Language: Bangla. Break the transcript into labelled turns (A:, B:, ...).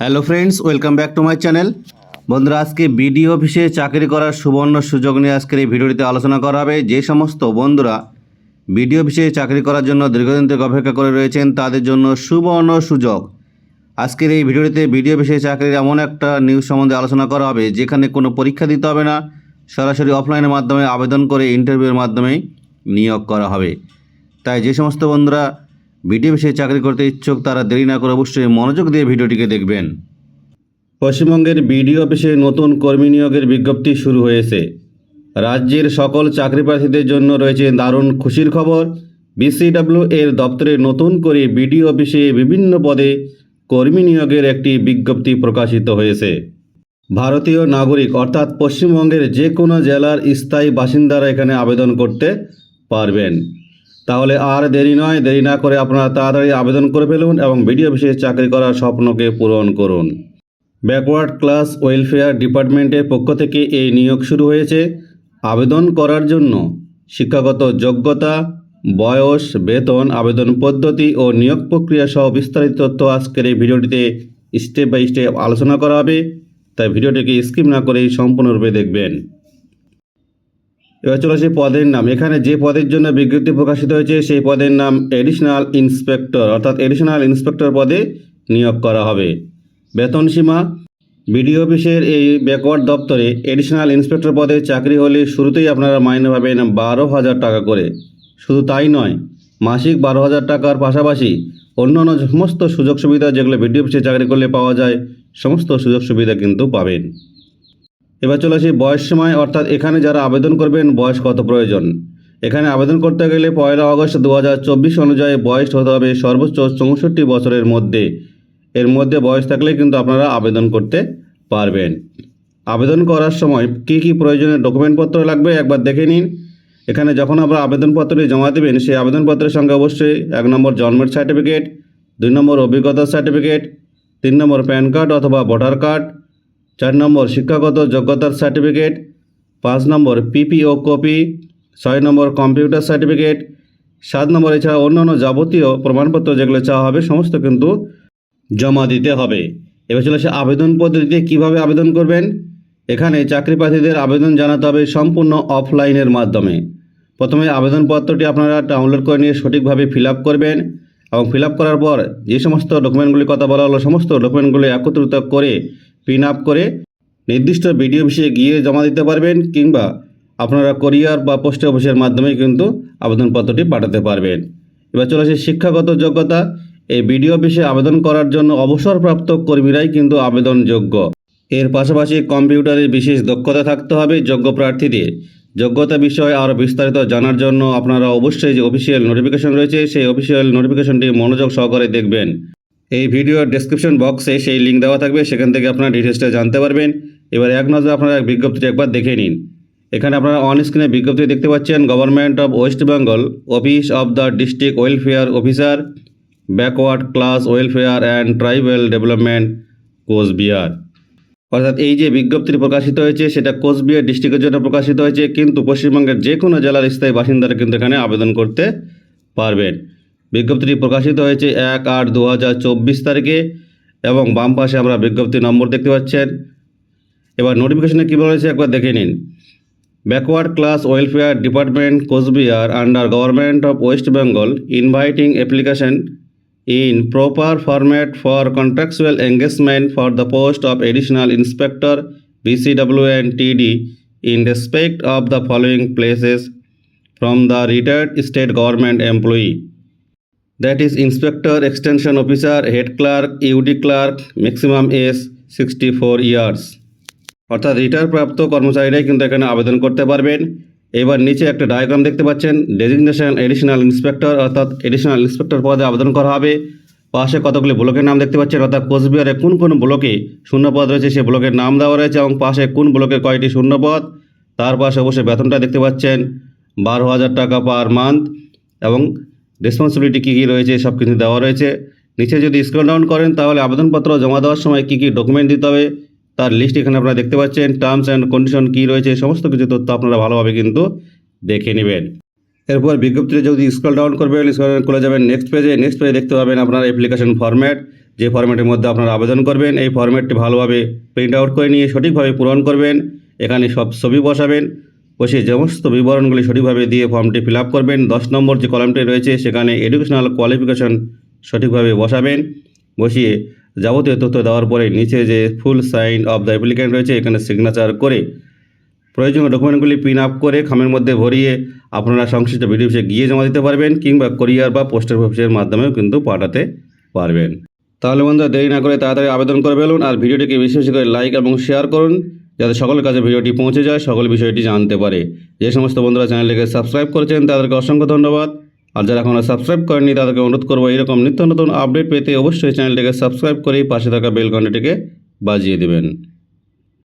A: Hello friends welcome back to my channel বন্ধুরা, আজকে বিডিও অফিসে চাকরি করার সুবর্ণ সুযোগ নিয়ে আজকের এই ভিডিওটিতে আলোচনা করা হবে। যে সমস্ত বন্ধুরা বিডিও অফিসে চাকরি করার জন্য দীর্ঘদিন থেকে অপেক্ষা করে রয়েছেন, তাদের জন্য সুবর্ণ সুযোগ। আজকের এই ভিডিওটিতে বিডিও অফিসে চাকরির এমন একটা নিউজ সম্বন্ধে আলোচনা করা হবে, যেখানে কোনো পরীক্ষা দিতে হবে না, সরাসরি অফলাইনের মাধ্যমে আবেদন করে ইন্টারভিউর মাধ্যমেই নিয়োগ করা হবে। তাই যে সমস্ত বন্ধুরা বিডিও অফিসে চাকরি করতে ইচ্ছুক তারা দেরি না করে অবশ্যই মনোযোগ দিয়ে ভিডিওটিকে দেখবেন। পশ্চিমবঙ্গের বিডিও অফিসে নতুন কর্মী নিয়োগের বিজ্ঞপ্তি শুরু হয়েছে। রাজ্যের সকল চাকরি প্রার্থীদের জন্য রয়েছে দারুণ খুশির খবর। বিসিডব্লিউ এর দপ্তরে নতুন করে বিডিও অফিসে বিভিন্ন পদে কর্মী নিয়োগের একটি বিজ্ঞপ্তি প্রকাশিত হয়েছে। ভারতীয় নাগরিক, অর্থাৎ পশ্চিমবঙ্গের যে কোনো জেলার স্থায়ী বাসিন্দারা এখানে আবেদন করতে পারবেন। তাহলে আর দেরি নয়, দেরি না করে আপনারা তাড়াতাড়ি আবেদন করে ফেলুন এবং বিডিও অফিসে চাকরি করার স্বপ্নকে পূরণ করুন। ব্যাকওয়ার্ড ক্লাস ওয়েলফেয়ার ডিপার্টমেন্টের পক্ষ থেকে এই নিয়োগ শুরু হয়েছে। আবেদন করার জন্য শিক্ষাগত যোগ্যতা, বয়স, বেতন, আবেদন পদ্ধতি ও নিয়োগ প্রক্রিয়া সহ বিস্তারিত তথ্য আজকের এই ভিডিওটিতে স্টেপ বাই স্টেপ আলোচনা করা হবে। তাই ভিডিওটিকে স্কিপ না করেই সম্পূর্ণরূপে দেখবেন। এবার চলে আসি পদের নাম। এখানে যে পদের জন্য বিজ্ঞপ্তি প্রকাশিত হয়েছে, সেই পদের নাম এডিশনাল ইন্সপেক্টর অর্থাৎ এডিশনাল ইন্সপেক্টর পদে নিয়োগ করা হবে। বেতন সীমা, বিডিও অফিসের এই ব্যাকওয়ার্ড দপ্তরে এডিশনাল ইন্সপেক্টর পদে চাকরি হলে শুরুতেই আপনারা মাইনে পাবেন বারো হাজার টাকা করে। শুধু তাই নয়, মাসিক বারো হাজার টাকার পাশাপাশি অন্যান্য সমস্ত সুযোগ সুবিধা যেগুলো বিডিও অফিসে চাকরি করলে পাওয়া যায়, সমস্ত সুযোগ সুবিধা কিন্তু পাবেন। এবার চলে আসি বয়স সময়, অর্থাৎ এখানে যারা আবেদন করবেন, বয়স কত প্রয়োজন? এখানে আবেদন করতে গেলে পয়লা আগস্ট দু হাজার চব্বিশ অনুযায়ী বয়স হতে হবে সর্বোচ্চ চৌষট্টি বছরের মধ্যে। এর মধ্যে বয়স থাকলে কিন্তু আপনারা আবেদন করতে পারবেন। আবেদন করার সময় কী কী প্রয়োজনীয় ডকুমেন্টপত্র লাগবে একবার দেখে নিন। এখানে যখন আপনারা আবেদনপত্রটি জমা দেবেন, সেই আবেদনপত্রের সঙ্গে অবশ্যই এক নম্বর জন্মের সার্টিফিকেট, দুই নম্বর অভিজ্ঞতার সার্টিফিকেট, তিন নম্বর প্যান কার্ড অথবা ভোটার কার্ড চার নম্বর শিক্ষাগত যোগ্যতার সার্টিফিকেট, পাঁচ নম্বর পিপিও কপি, ছয় নম্বর কম্পিউটার সার্টিফিকেট, সাত নম্বর এছাড়া অন্যান্য যাবতীয় প্রমাণপত্র যেগুলো চাওয়া হবে সমস্ত কিন্তু জমা দিতে হবে। এবার চলে আসে আবেদন পদ্ধতিতে কীভাবে আবেদন করবেন? এখানে চাকরি প্রার্থীদের আবেদন জানাতে হবে সম্পূর্ণ অফলাইনের মাধ্যমে। প্রথমে আবেদনপত্রটি আপনারা ডাউনলোড করে নিয়ে সঠিকভাবে ফিল করবেন এবং ফিল করার পর যে সমস্ত ডকুমেন্টগুলির কথা বলা হলো, সমস্ত ডকুমেন্টগুলি একত্রিত করে পিন আপ করে নির্দিষ্ট বিডিও অফিসে গিয়ে জমা দিতে পারবেন কিংবা আপনারা কোরিয়ার বা পোস্ট অফিসের মাধ্যমে কিন্তু আবেদনপত্রটি পাঠাতে পারবেন। এবার চলে আসে শিক্ষাগত যোগ্যতা। এই বিডিও অফিসে আবেদন করার জন্য অবসরপ্রাপ্ত কর্মীরাই কিন্তু আবেদনযোগ্য। এর পাশাপাশি কম্পিউটারের বিশেষ দক্ষতা থাকতে হবে যোগ্য প্রার্থীদের। যোগ্যতা বিষয়ে আরও বিস্তারিত জানার জন্য আপনারা অবশ্যই যে অফিসিয়াল নোটিফিকেশন রয়েছে, সেই অফিসিয়াল নোটিফিকেশনটি মনোযোগ সহকারে দেখবেন। এই ভিডিওর ডেসক্রিপশন বক্সে সেই লিঙ্ক দেওয়া থাকবে, সেখান থেকে আপনারা ডিটেলসটা জানতে পারবেন। এবার এক নজরে আপনারা বিজ্ঞপ্তিটি একবার দেখে নিন। এখানে আপনারা অন স্ক্রিনে বিজ্ঞপ্তি দেখতে পাচ্ছেন government of West Bengal office of the district welfare officer backward class welfare and tribal development Cooch Behar অর্থাৎ এই যে বিজ্ঞপ্তিটি প্রকাশিত হয়েছে, সেটা কোচবিহার ডিস্ট্রিক্টের জন্য প্রকাশিত হয়েছে, কিন্তু পশ্চিমবঙ্গের যে কোনো জেলার স্থায়ী বাসিন্দারা কিন্তু এখানে আবেদন করতে পারবেন। বিজ্ঞপ্তিটি প্রকাশিত হয়েছে এক আট দু হাজার চব্বিশ তারিখে এবং বাম পাশে আমরা বিজ্ঞপ্তির নম্বর দেখতে পাচ্ছেন। এবার নোটিফিকেশনে কীভাবে হয়েছে একবার দেখে নিন। Backward class welfare department Cooch Behar under government of West Bengal inviting application in proper format for contractual engagement for the post of additional inspector BCWN TD in respect of the following places from the retired state government employee that inspector extension officer head clerk UD clerk maximum maximum age 64 years. অর্থাৎ রিটায়ার প্রাপ্ত কর্মচারীরাই কিন্তু এখানে আবেদন করতে পারবেন। এবার নিচে একটা ডায়াগ্রাম দেখতে পাচ্ছেন। ডেজিগনেশন এডিশনাল ইন্সপেক্টর অর্থাৎ এডিশনাল ইন্সপেক্টর পদে আবেদন করা হবে। পাশে কতগুলি ব্লকের নাম দেখতে পাচ্ছেন, অর্থাৎ কোচবিহারে কোন কোন ব্লকে শূন্য পদ রয়েছে সেই ব্লকের নাম দেওয়া রয়েছে এবং পাশে কোন ব্লকে কয়টি শূন্য পদ, তার পাশে অবশ্যই বেতনটা দেখতে পাচ্ছেন। বারো হাজার টাকা পার মান্থ এবং রেসপন্সিবিলিটি কী কী রয়েছে, সব কিছু দেওয়া রয়েছে। নিচে যদি স্ক্রল ডাউন করেন, তাহলে আবেদনপত্র জমা দেওয়ার সময় কী কী ডকুমেন্ট দিতে হবে, তার লিস্ট এখানে আপনারা দেখতে পাচ্ছেন। টার্মস অ্যান্ড কন্ডিশন কী রয়েছে, সমস্ত কিছু তথ্য আপনারা ভালোভাবে কিন্তু দেখে নেবেন। এরপর বিজ্ঞপ্তিতে যদি স্ক্রল ডাউন করবেন স্ক্রল ডাউন করে যাবেন নেক্সট পেজে নেক্সট পেজে দেখতে পাবেন আপনার অ্যাপ্লিকেশন ফর্ম্যাট যে ফর্ম্যাটের মধ্যে আপনারা আবেদন করবেন। এই ফর্ম্যাটটি ভালোভাবে প্রিন্ট আউট করে নিয়ে সঠিকভাবে পূরণ করবেন। এখানে সব ছবি বসাবেন। বসিয়ে সমস্ত বিবরণগুলি সঠিকভাবে দিয়ে ফর্মটি ফিল করবেন। দশ নম্বর যে কলামটি রয়েছে, সেখানে এডুকেশনাল কোয়ালিফিকেশন সঠিকভাবে বসাবেন। বসিয়ে যাবতীয় তথ্য দেওয়ার পরে নিচে যে full sign of the applicant রয়েছে, এখানে সিগনেচার করে প্রয়োজনীয় ডকুমেন্টগুলি পিন আপ করে খামের মধ্যে ভরিয়ে আপনারা সংশ্লিষ্ট ভিডিও অফিসে গিয়ে জমা দিতে পারবেন কিংবা কোরিয়ার বা পোস্টাল অফিসের মাধ্যমেও কিন্তু পাঠাতে পারবেন। তাহলে বন্ধুরা দেরি না করে তাড়াতাড়ি আবেদন করে ফেলুন আর ভিডিওটিকে বেশি বেশি করে লাইক এবং শেয়ার করুন। যাতে সকলের কাছে ভিডিওটি পৌঁছে যায়, সকল বিষয়টি জানতে পারে। যে সমস্ত বন্ধুরা চ্যানেলটিকে সাবস্ক্রাইব করেছেন, তাদেরকে অসংখ্য ধন্যবাদ। আর যারা এখনও সাবস্ক্রাইব করেননি, তাদেরকে অনুরোধ করব, এরকম নিত্য নতুন আপডেট পেতে অবশ্যই চ্যানেলটিকে সাবস্ক্রাইব করেই পাশে থাকা বেল ঘন্টাটিকে বাজিয়ে দেবেন।